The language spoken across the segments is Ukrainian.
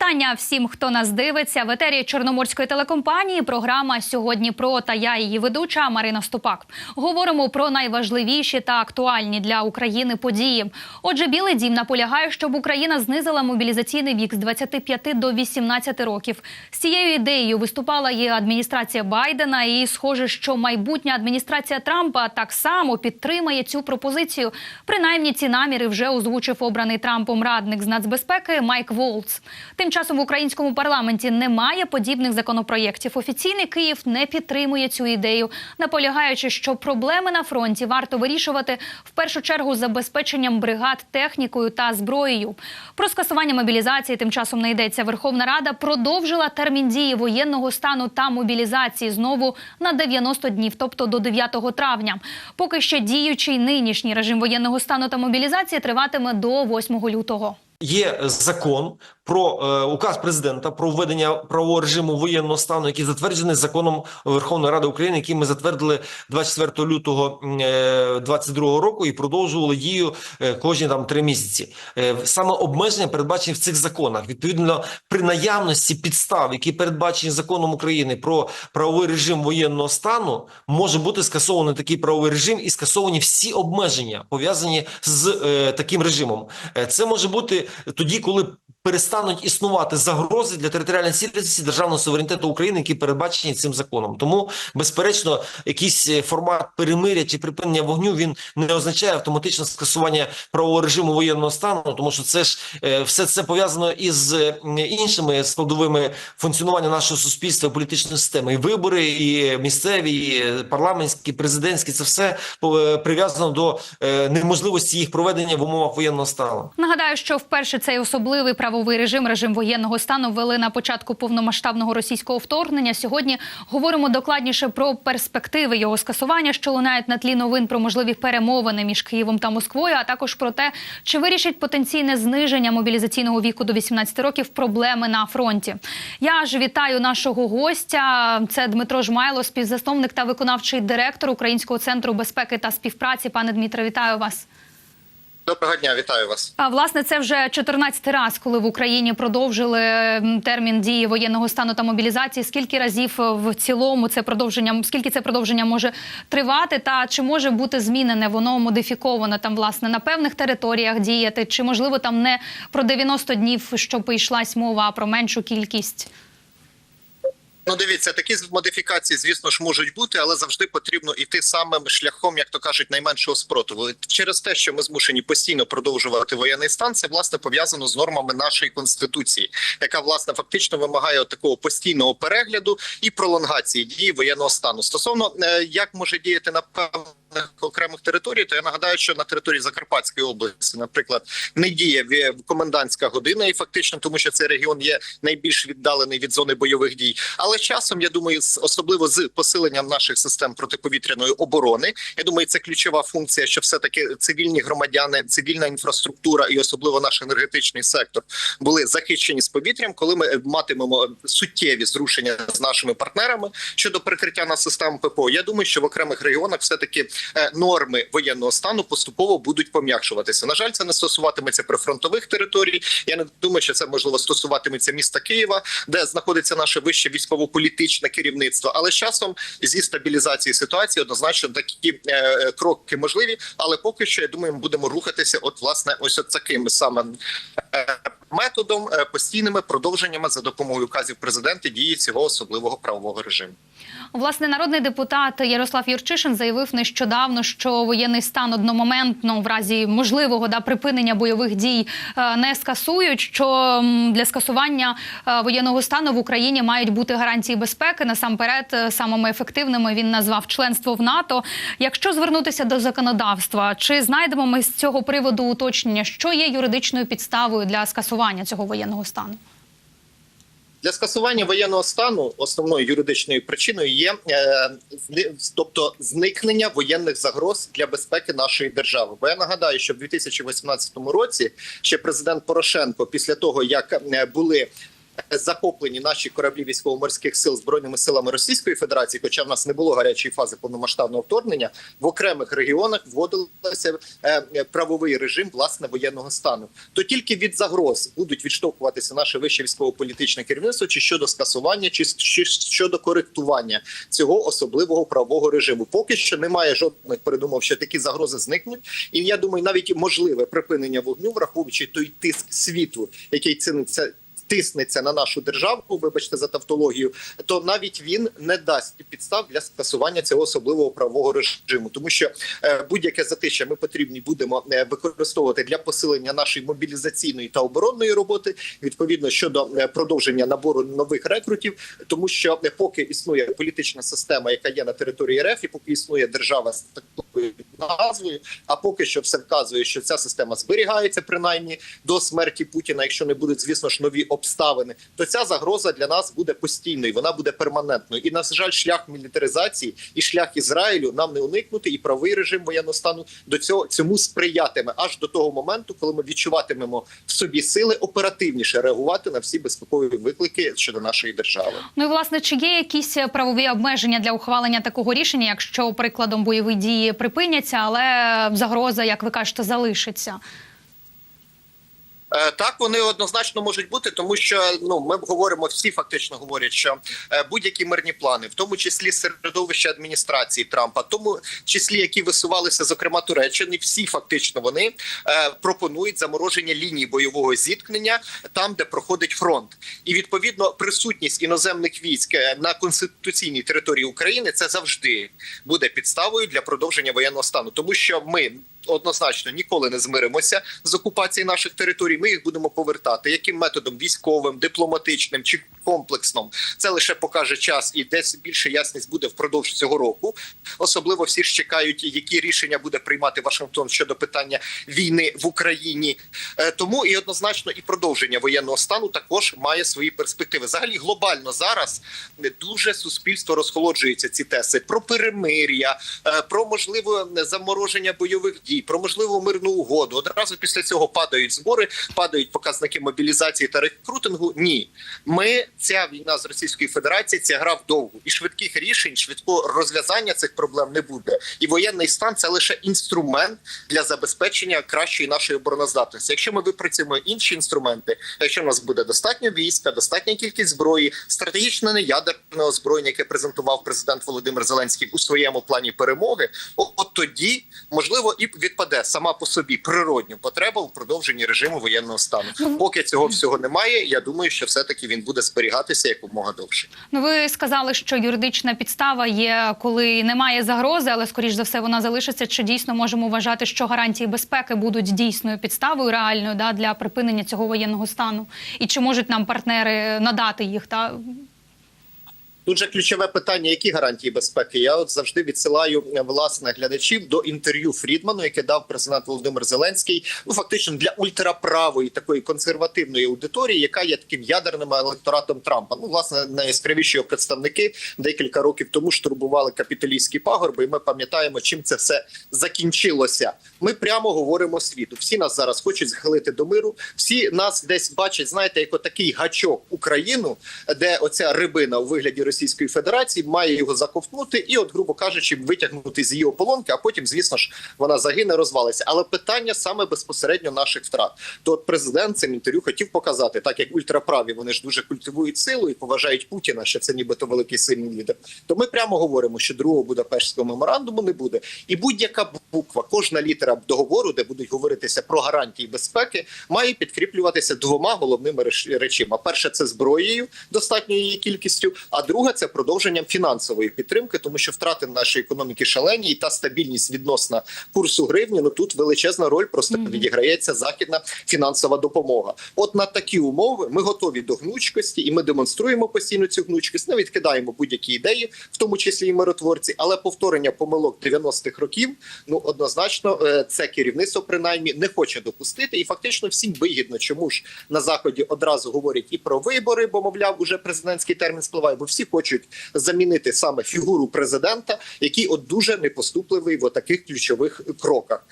Вітання всім, хто нас дивиться в етері Чорноморської телекомпанії. Програма сьогодні про та я її ведуча Марина Ступак. Говоримо про найважливіші та актуальні для України події. Отже, Білий Дім наполягає, щоб Україна знизила мобілізаційний вік з 25 до 18 років. З цією ідеєю виступала і адміністрація Байдена. І схоже, що майбутня адміністрація Трампа так само підтримає цю пропозицію. Принаймні, ці наміри вже озвучив обраний Трампом радник з нацбезпеки Майк Волц. Тим часом в українському парламенті немає подібних законопроєктів. Офіційний Київ не підтримує цю ідею, наполягаючи, що проблеми на фронті варто вирішувати в першу чергу забезпеченням бригад технікою та зброєю. Про скасування мобілізації тим часом не йдеться. Верховна Рада продовжила термін дії воєнного стану та мобілізації знову на 90 днів, тобто до 9 травня. Поки що діючий нинішній режим воєнного стану та мобілізації триватиме до 8 лютого. Є закон про е, указ президента про введення правового режиму воєнного стану, який затверджений законом Верховної Ради України, який ми затвердили 24 лютого е, 22 року і продовжували дію е, кожні там три місяці. Е, саме обмеження передбачені в цих законах. Відповідно, при наявності підстав, які передбачені законом України про правовий режим воєнного стану, може бути скасований такий правовий режим і скасовані всі обмеження пов'язані з е, таким режимом. Е, це може бути тоді, коли перестануть існувати загрози для територіальної цілісності державного суверенітету України, які передбачені цим законом. Тому, безперечно, якийсь е, формат перемиря чи припинення вогню він не означає автоматично скасування правового режиму воєнного стану, тому що це ж е, все це пов'язано із е, іншими складовими функціонування нашого суспільства, і політичної системи. І вибори, і місцеві, і парламентські, президентські це все прив'язано до неможливості їх проведення в умовах воєнного стану. Нагадаю, що вперше цей особливий правовий режим, режим воєнного стану, ввели на початку повномасштабного російського вторгнення. Сьогодні говоримо докладніше про перспективи його скасування, що лунають на тлі новин про можливі перемовини між Києвом та Москвою, а також про те, чи вирішить потенційне зниження мобілізаційного віку до 18 років проблеми на фронті. Я ж вітаю нашого гостя. Це Дмитро Жмайло, співзасновник та виконавчий директор Українського центру безпеки та співпраці. Пане Дмитре, вітаю вас. Доброго дня, вітаю вас. А власне, це вже 14 раз, коли в Україні продовжили термін дії воєнного стану та мобілізації. Скільки разів е, в цілому це продовження? Скільки це продовження може тривати? Та чи може бути змінене воно модифіковано там власне на певних територіях діяти? Чи можливо там не про 90 днів, щоб йшлась мова, а про меншу кількість? Ну, дивіться, такі модифікації, звісно ж, можуть бути, але завжди потрібно йти самим шляхом, як то кажуть, найменшого спротиву. Через те, що ми змушені постійно продовжувати воєнний стан, це власне пов'язано з нормами нашої конституції, яка власне фактично вимагає такого постійного перегляду і пролонгації дії воєнного стану. Стосовно е, як може діяти на певних окремих територій, то я нагадаю, що на території Закарпатської області, наприклад, не діє ві- комендантська година, і фактично, тому що цей регіон є найбільш віддалений від зони бойових дій. Але часом я думаю, особливо з посиленням наших систем протиповітряної оборони, я думаю, це ключова функція, що все таки цивільні громадяни, цивільна інфраструктура і особливо наш енергетичний сектор були захищені з повітрям, коли ми е, матимемо суттєві зрушення з нашими партнерами щодо прикриття на систему ППО. Я думаю, що в окремих регіонах все таки е, норми воєнного стану поступово будуть пом'якшуватися. На жаль, це не стосуватиметься прифронтових територій. Я не думаю, що це можливо стосуватиметься міста Києва, де знаходиться наше вище військово-політичне керівництво. Але з часом зі стабілізації ситуації однозначно такі е, кроки можливі. Але поки що я думаю, ми будемо рухатися. От власне, ось от таким саме. е, Методом е, постійними продовженнями за допомогою указів президента дії цього особливого правового режиму. Власне, народний депутат Ярослав Юрчишин заявив нещодавно, що воєнний стан одномоментно в разі можливого да припинення бойових дій е, не скасують. Що для скасування е, воєнного стану в Україні мають бути гарантії безпеки. Насамперед, е, самими ефективними він назвав членство в НАТО. Якщо звернутися до законодавства, чи знайдемо ми з цього приводу уточнення, що є юридичною підставою для скасування цього воєнного стану? Для скасування воєнного стану основною юридичною причиною є е, тобто зникнення воєнних загроз для безпеки нашої держави. Бо я нагадаю, що в 2018 році ще президент Порошенко, після того як е, були захоплені наші кораблі військово-морських сил збройними силами Російської Федерації, хоча в нас не було гарячої фази повномасштабного вторгнення, в окремих регіонах вводилося е, е, правовий режим власне воєнного стану. То тільки від загроз будуть відштовхуватися наше вище військово-політичне керівництво, чи щодо скасування, чи, щодо коректування цього особливого правового режиму. Поки що немає жодних передумов, що такі загрози зникнуть. І я думаю, навіть можливе припинення вогню, враховуючи той тиск світу, який ціниться. Тиснеться на нашу державу, вибачте за тавтологію, то навіть він не дасть підстав для скасування цього особливого правового режиму, тому що е, будь-яке затища ми потрібні будемо е, використовувати для посилення нашої мобілізаційної та оборонної роботи, відповідно щодо е, продовження набору нових рекрутів, тому що поки існує політична система, яка є на території РФ, і поки існує держава з такою назвою, а поки що все вказує, що ця система зберігається принаймні до смерті Путіна, якщо не будуть, звісно ж, нові обставини, то ця загроза для нас буде постійною, вона буде перманентною. І на жаль, шлях мілітаризації і шлях Ізраїлю нам не уникнути, і правий режим воєнного стану до цього цьому сприятиме аж до того моменту, коли ми відчуватимемо в собі сили оперативніше реагувати на всі безпекові виклики щодо нашої держави. Ну і власне, чи є якісь правові обмеження для ухвалення такого рішення, якщо прикладом бойові дії припиняться, але загроза, як ви кажете, залишиться? Е, Так, вони однозначно можуть бути, тому що ну ми говоримо, всі фактично говорять, що е, будь-які мирні плани, в тому числі середовище адміністрації Трампа, в тому числі які висувалися, зокрема Туреччини, всі фактично вони е, пропонують замороження лінії бойового зіткнення там, де проходить фронт, і відповідно присутність іноземних військ на конституційній території України це завжди буде підставою для продовження воєнного стану, тому що ми. Однозначно ніколи не змиримося з окупації наших територій. Ми їх будемо повертати. Яким методом військовим, дипломатичним чи комплексним це лише покаже час, і десь більше ясність буде впродовж цього року. Особливо всі ж чекають, які рішення буде приймати Вашингтон щодо питання війни в Україні. Е, Тому і однозначно і продовження воєнного стану також має свої перспективи. Взагалі глобально зараз дуже суспільство розхолоджується ці тези про перемир'я, е, про можливе замороження бойових дій, про можливу мирну угоду. Одразу після цього падають збори, падають показники мобілізації та рекрутингу. Ні, ми ця війна з Російською Федерацією, ця гра вдовгу і швидких рішень, швидкого розв'язання цих проблем не буде. І воєнний стан це лише інструмент для забезпечення кращої нашої обороноздатності. Якщо ми випрацюємо інші інструменти, якщо в нас буде достатньо війська, достатня кількість зброї, стратегічно неядерне озброєння, яке презентував президент Володимир Зеленський у своєму плані перемоги, от, тоді можливо і відпаде сама по собі природню потреба у продовженні режиму воєнного стану. Поки цього всього немає, я думаю, що все таки він буде зберігатися якомога довше. Ну, ви сказали, що юридична підстава є, коли немає загрози, але скоріш за все вона залишиться. Чи дійсно можемо вважати, що гарантії безпеки будуть дійсною підставою реальною да, для припинення цього воєнного стану? І чи можуть нам партнери надати їх? Та Тут же ключове питання: які гарантії безпеки? Я от завжди відсилаю е, власне глядачів до інтерв'ю Фрідману, яке дав президент Володимир Зеленський. Ну фактично для ультраправої такої консервативної аудиторії, яка є таким ядерним електоратом Трампа. Ну, власне, найяскравіші його представники декілька років тому штурмували капіталійські пагорби, і ми пам'ятаємо, чим це все закінчилося. Ми прямо говоримо світу. Всі нас зараз хочуть схилити до миру. Всі нас десь бачать, знаєте, як отакий гачок Україну, де оця рибина у вигляді Російської Федерації має його заковтнути і, от, грубо кажучи, витягнути з її ополонки, а потім, звісно ж, вона загине, розвалиться. Але питання саме безпосередньо наших втрат. То от президент цим інтерв'ю хотів показати, так як ультраправі вони ж дуже культивують силу і поважають Путіна, що це нібито великий сильний лідер. То ми прямо говоримо, що другого Будапештського меморандуму не буде, і будь-яка буква, кожна літера договору, де будуть говоритися про гарантії безпеки, має підкріплюватися двома головними речима: перше це зброєю, достатньою її кількістю. А друге це продовженням фінансової підтримки, тому що втрати нашої економіки шалені, і та стабільність відносно курсу гривні. Ну тут величезна роль просто Мгм. відіграється західна фінансова допомога. От на такі умови ми готові до гнучкості, і ми демонструємо постійно цю гнучкість. Не відкидаємо будь-які ідеї, в тому числі і миротворці, але повторення помилок 90-х років ну однозначно е, це керівництво принаймні не хоче допустити, і фактично всім вигідно, чому ж на заході одразу говорять і про вибори, бо мовляв, уже президентський термін спливає, бо всі хочуть замінити саме фігуру президента, який от дуже непоступливий в таких ключових кроках.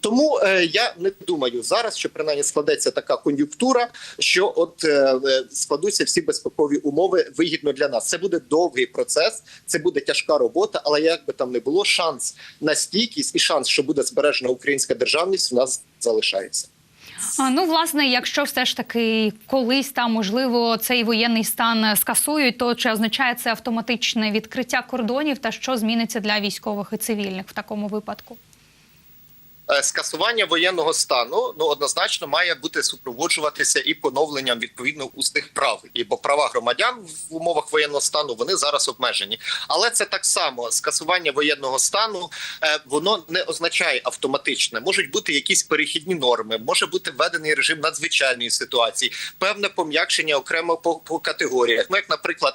Тому е, я не думаю зараз, що принаймні складеться така кон'юнктура, що от е, е, складуться всі безпекові умови вигідно для нас. Це буде довгий процес, це буде тяжка робота, але як би там не було, шанс на стійкість і шанс, що буде збережена українська державність, у нас залишається. А, Ну, власне, якщо все ж таки колись там можливо цей воєнний стан скасують, то чи означає це автоматичне відкриття кордонів та що зміниться для військових і цивільних в такому випадку? Е, Скасування воєнного стану ну однозначно має бути супроводжуватися і поновленням відповідно усних прав, і бо права громадян в умовах воєнного стану вони зараз обмежені. Але це так само скасування воєнного стану е, воно не означає автоматичне. Можуть бути якісь перехідні норми, може бути введений режим надзвичайної ситуації, певне пом'якшення окремо по, по категоріях. Ну як, наприклад,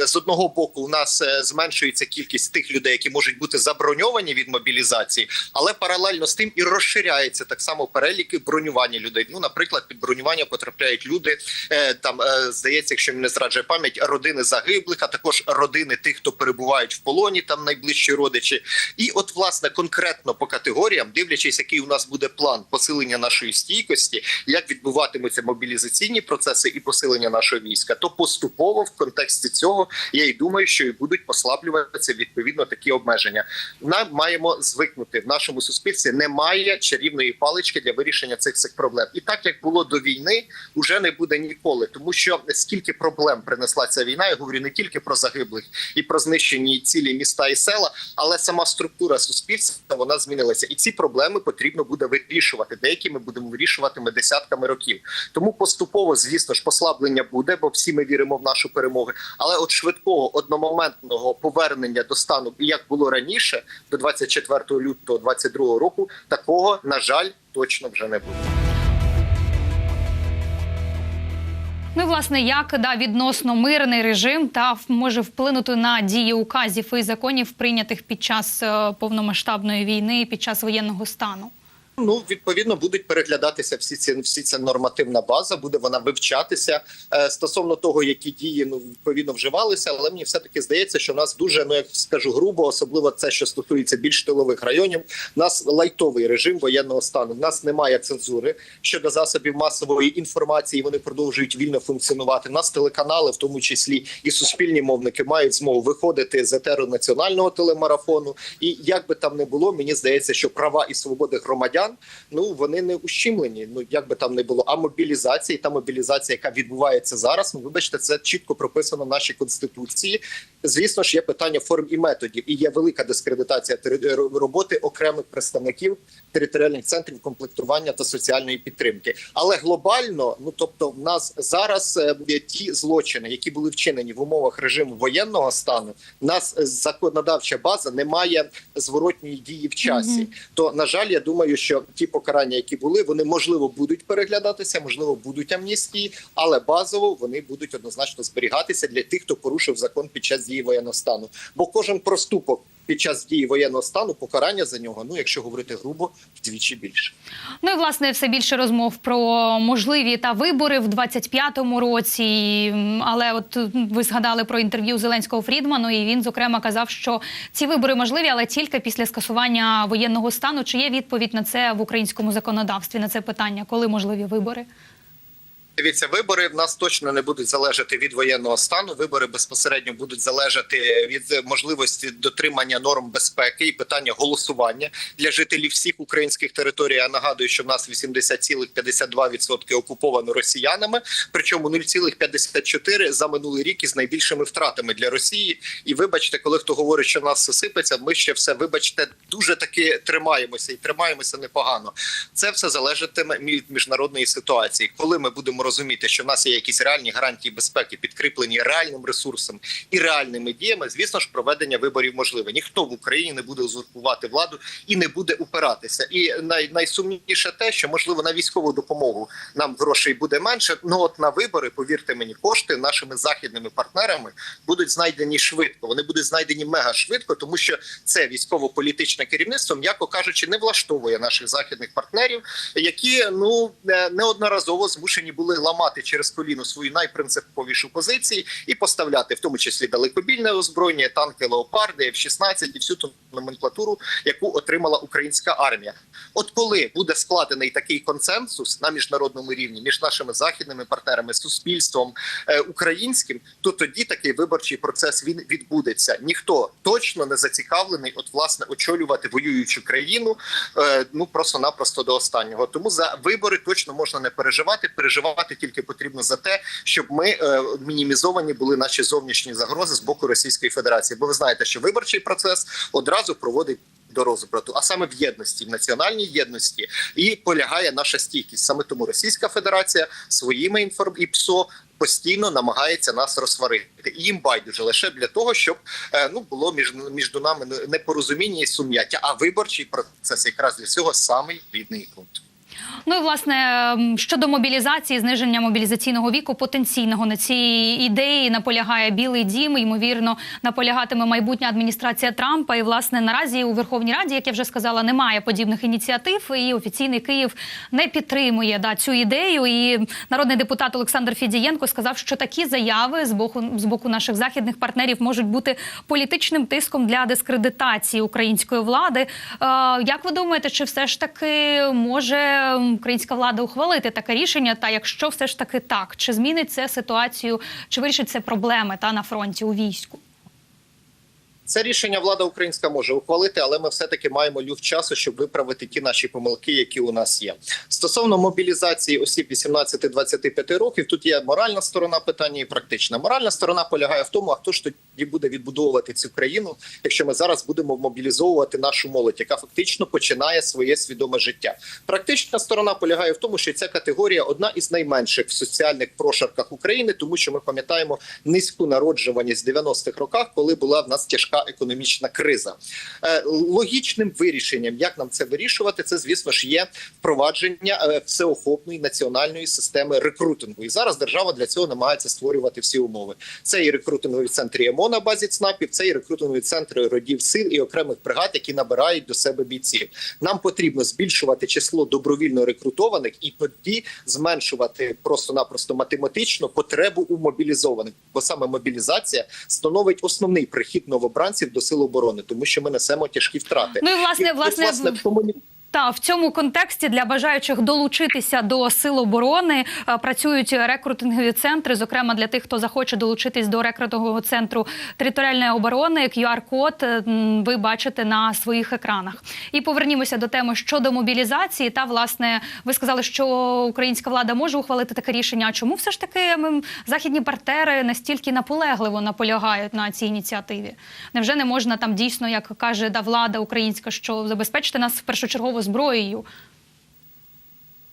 е, з одного боку, у нас е, зменшується кількість тих людей, які можуть бути заброньовані від мобілізації, але паралельно з тим і розширяється так само переліки бронювання людей. Ну, наприклад, під бронювання потрапляють люди. е, Там е, здається, якщо не зраджує пам'ять, родини загиблих, а також родини тих, хто перебувають в полоні, там найближчі родичі. І от власне конкретно по категоріям, дивлячись, який у нас буде план посилення нашої стійкості, як відбуватимуться мобілізаційні процеси і посилення нашого війська, то поступово в контексті цього я й думаю, що і будуть послаблюватися відповідно такі обмеження. Нам маємо звикнути в нашому суспільстві. Немає чарівної палички для вирішення цих цих проблем. І так як було до війни, уже не буде ніколи, тому що скільки проблем принесла ця війна, я говорю не тільки про загиблих і про знищені цілі міста і села, але сама структура суспільства вона змінилася, і ці проблеми потрібно буде вирішувати. Деякі ми будемо вирішуватиме десятками років. Тому поступово, звісно ж, послаблення буде, бо всі ми віримо в нашу перемогу. Але от швидкого одномоментного повернення до стану, як було раніше, до 24 лютого 22 року, такого на жаль точно вже не буде. Ну, власне, як да відносно мирний режим та може вплинути на дії указів і законів, прийнятих під час е, повномасштабної війни, під час воєнного стану? Ну відповідно будуть переглядатися всі ці всі ця нормативна база. Буде вона вивчатися е, стосовно того, які дії ну відповідно вживалися. Але мені все таки здається, що в нас дуже ну як скажу грубо, особливо це, що стосується більш тилових районів. У нас лайтовий режим воєнного стану. У нас немає цензури щодо засобів масової інформації. Вони продовжують вільно функціонувати. У нас телеканали, в тому числі і суспільні мовники, мають змогу виходити з етеру національного телемарафону. І як би там не було, мені здається, що права і свободи громадян ну вони не ущемлені. Ну як би там не було. А мобілізація, і та мобілізація, яка відбувається зараз, ну вибачте, це чітко прописано в нашій конституції. Звісно ж, є питання форм і методів, і є велика дискредитація тери- роботи окремих представників територіальних центрів комплектування та соціальної підтримки. Але глобально, ну тобто, в нас зараз е, є ті злочини, які були вчинені в умовах режиму воєнного стану, нас е, законодавча база не має зворотньої дії в часі. Мгм. То на жаль, я думаю, що ті покарання, які були, вони можливо будуть переглядатися, можливо, будуть амністії, але базово вони будуть однозначно зберігатися для тих, хто порушив закон під час дії воєнного стану. Бо кожен проступок під час дії воєнного стану покарання за нього, ну якщо говорити грубо, вдвічі більше. Ну і власне все більше розмов про можливі та вибори в 25-му році. Але от ви згадали про інтерв'ю Зеленського Фрідману, і він зокрема казав, що ці вибори можливі, але тільки після скасування воєнного стану. Чи є відповідь на це в українському законодавстві? На це питання, коли можливі вибори? Дивіться, вибори в нас точно не будуть залежати від воєнного стану. Вибори безпосередньо будуть залежати від можливості дотримання норм безпеки і питання голосування для жителів всіх українських територій. Я нагадую, що в нас 80,52% окуповано росіянами, причому 0,54% за минулий рік із найбільшими втратами для Росії. І вибачте, коли хто говорить, що в нас все сипеться, ми ще все вибачте, дуже таки тримаємося і тримаємося непогано. Це все залежатиме від міжнародної ситуації, коли ми будемо розуміти, що в нас є якісь реальні гарантії безпеки, підкріплені реальним ресурсом і реальними діями. Звісно ж, проведення виборів можливе. Ніхто в Україні не буде узурпувати владу і не буде упиратися. І най, найсумніше те, що можливо на військову допомогу нам грошей буде менше. Ну от на вибори, повірте мені, кошти нашими західними партнерами будуть знайдені швидко. Вони будуть знайдені мега швидко, тому що це військово-політичне керівництво, м'яко кажучи, не влаштовує наших західних партнерів, які ну е, неодноразово змушені були могли ламати через коліно свої найпринциповіші позиції і поставляти, в тому числі далекобільне озброєння, танки леопарди, F-16 і всю ту номенклатуру, яку отримала українська армія. От коли буде складений такий консенсус на міжнародному рівні між нашими західними партнерами, суспільством е, українським, то тоді такий виборчий процес він відбудеться. Ніхто точно не зацікавлений, от власне очолювати воюючу країну. е, ну просто-напросто до останнього. Тому за вибори точно можна не переживати. Переживати тільки потрібно за те, щоб ми е, мінімізовані були наші зовнішні загрози з боку Російської Федерації. Бо ви знаєте, що виборчий процес одразу проводить. До розбрату, а саме в єдності, в національній єдності, і полягає наша стійкість. Саме тому Російська Федерація своїми інформ і ПСО постійно намагається нас розсварити. І їм байдуже лише для того, щоб е, ну було між між нами непорозуміння і сум'яття. А виборчий процес якраз для цього самий бідний пункт. Ну і власне щодо мобілізації, зниження мобілізаційного віку потенційного на цій ідеї наполягає Білий Дім. Ймовірно, наполягатиме майбутня адміністрація Трампа. І власне наразі у Верховній Раді, як я вже сказала, немає подібних ініціатив. І офіційний Київ не підтримує да цю ідею. І народний депутат Олександр Фідієнко сказав, що такі заяви з боку з боку наших західних партнерів можуть бути політичним тиском для дискредитації української влади. Е, як ви думаєте, чи все ж таки може українська влада ухвалити таке рішення? Та якщо все ж таки так, чи змінить це ситуацію, чи вирішить це проблеми та на фронті у війську? Це рішення влада українська може ухвалити, але ми все таки маємо люфт часу, щоб виправити ті наші помилки, які у нас є. Стосовно мобілізації осіб 18-25 років, тут є моральна сторона питання і практична. Моральна сторона полягає в тому, а хто ж тоді буде відбудовувати цю країну, якщо ми зараз будемо мобілізовувати нашу молодь, яка фактично починає своє свідоме життя. Практична сторона полягає в тому, що ця категорія одна із найменших в соціальних прошарках України, тому що ми пам'ятаємо низьку народжуваність в 90-х роках, коли була в нас тяжка економічна криза. Е, логічним вирішенням, як нам це вирішувати, це звісно ж є впровадження е, всеохопної національної системи рекрутингу. І зараз держава для цього намагається створювати всі умови. Це і рекрутингові центри ЕМО на базі ЦНАПів, це і рекрутингові центри родів сил і окремих бригад, які набирають до себе бійців. Нам потрібно збільшувати число добровільно рекрутованих і тоді зменшувати просто-напросто математично потребу у мобілізованих, бо саме мобілізація становить основний прихід новобранців до сил оборони, тому що ми несемо тяжкі втрати. Ну і власне, І, власне, власне комуні... Та в цьому контексті для бажаючих долучитися до сил оборони е, працюють рекрутингові центри, зокрема для тих, хто захоче долучитись до рекрутингового центру територіальної оборони. QR-код е, ви бачите на своїх екранах. І повернімося до теми щодо мобілізації. Та власне ви сказали, що українська влада може ухвалити таке рішення. А чому все ж таки м, західні партнери настільки наполегливо наполягають на цій ініціативі? Невже не можна там дійсно, як каже да влада українська, що забезпечити нас в першочергово зброєю?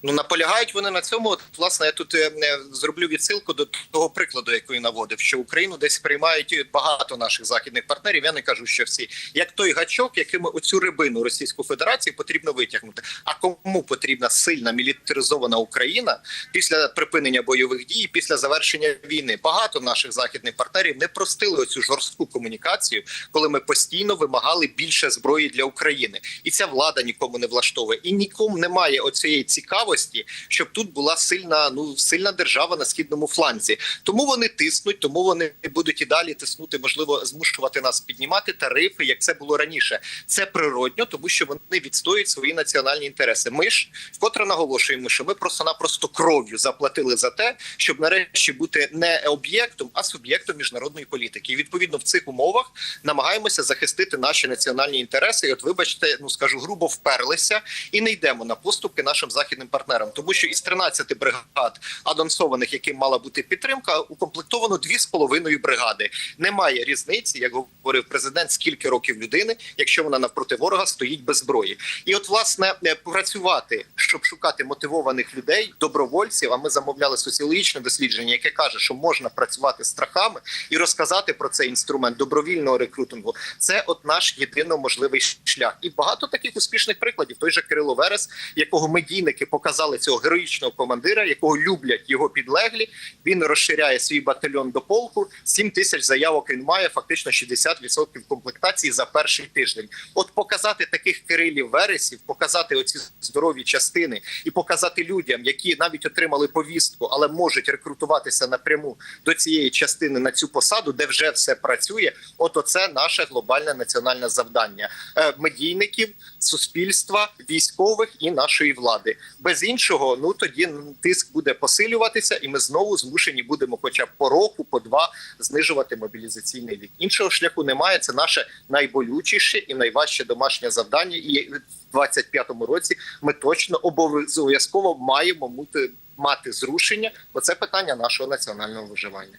Ну наполягають вони на цьому. От, власне, я тут е, е, зроблю відсилку до того прикладу, який наводив, що Україну десь приймають багато наших західних партнерів. Я не кажу, що всі як той гачок, яким оцю рибину Російську Федерацію потрібно витягнути. А кому потрібна сильна мілітаризована Україна після припинення бойових дій, після завершення війни? Багато наших західних партнерів не простили оцю жорстку комунікацію, коли ми постійно вимагали більше зброї для України, і ця влада нікому не влаштовує, і нікому немає оцієї цікавості, щоб тут була сильна, ну сильна держава на східному фланзі. Тому вони тиснуть, тому вони будуть і далі тиснути, можливо, змушувати нас піднімати тарифи, як це було раніше. Це природньо, тому що вони відстоюють свої національні інтереси. Ми ж вкотре наголошуємо, що ми просто-напросто кров'ю заплатили за те, щоб нарешті бути не об'єктом, а суб'єктом міжнародної політики. І відповідно в цих умовах намагаємося захистити наші національні інтереси. І от, вибачте, ну скажу грубо, вперлися і не йдемо на поступки нашим західним партнерам, тому що із 13 бригад анонсованих, яким мала бути підтримка, укомплектовано 2,5 бригади. Немає різниці, як говорив президент, скільки років людини, якщо вона навпроти ворога стоїть без зброї. І от власне е, працювати, щоб шукати мотивованих людей, добровольців. А ми замовляли соціологічне дослідження, яке каже, що можна працювати страхами і розказати про цей інструмент добровільного рекрутингу. Це от наш єдино можливий шлях. І багато таких успішних прикладів. Той же Кирило Верес, якого медійники показали показали цього героїчного командира, якого люблять його підлеглі. Він розширяє свій батальйон до полку. 7 тисяч заявок він має, фактично 60% комплектації за перший тиждень. От показати таких Кирилів Вересів, показати оці здорові частини і показати людям, які навіть отримали повістку, але можуть рекрутуватися напряму до цієї частини на цю посаду, де вже все працює. От оце наше глобальне національне завдання Е, медійників, суспільства, військових і нашої влади. Без іншого, ну тоді тиск буде посилюватися, і ми знову змушені будемо, хоча по року, по два знижувати мобілізаційний вік. Іншого шляху немає. Це наше найболючіше і найважче домашнє завдання. І в 25-му році ми точно обов'язково маємо мати, мати зрушення, бо це питання нашого національного виживання.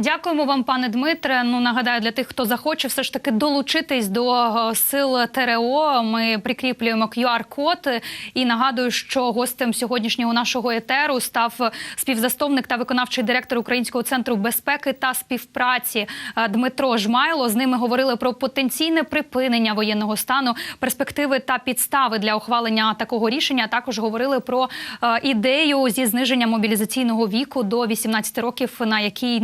Дякуємо вам, пане Дмитре. Ну нагадаю, для тих, хто захоче все ж таки долучитись до е, сил ТРО. Ми прикріплюємо QR-код. І нагадую, що гостем сьогоднішнього нашого етеру став співзаступник та виконавчий директор Українського центру безпеки та співпраці е, Дмитро Жмайло. З ними говорили про потенційне припинення воєнного стану, перспективи та підстави для ухвалення такого рішення. Також говорили про е, ідею зі зниження мобілізаційного віку до 18 років, на якій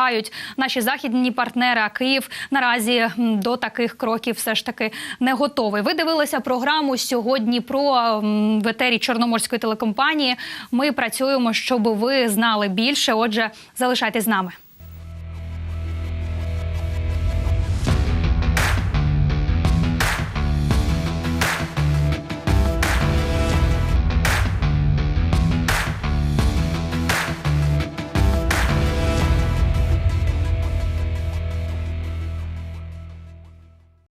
наполягають наші західні партнери. А Київ наразі до таких кроків все ж таки не готовий. Ви дивилися програму сьогодні про ветері Чорноморської телекомпанії. Ми працюємо, щоб ви знали більше. Отже, залишайтесь з нами.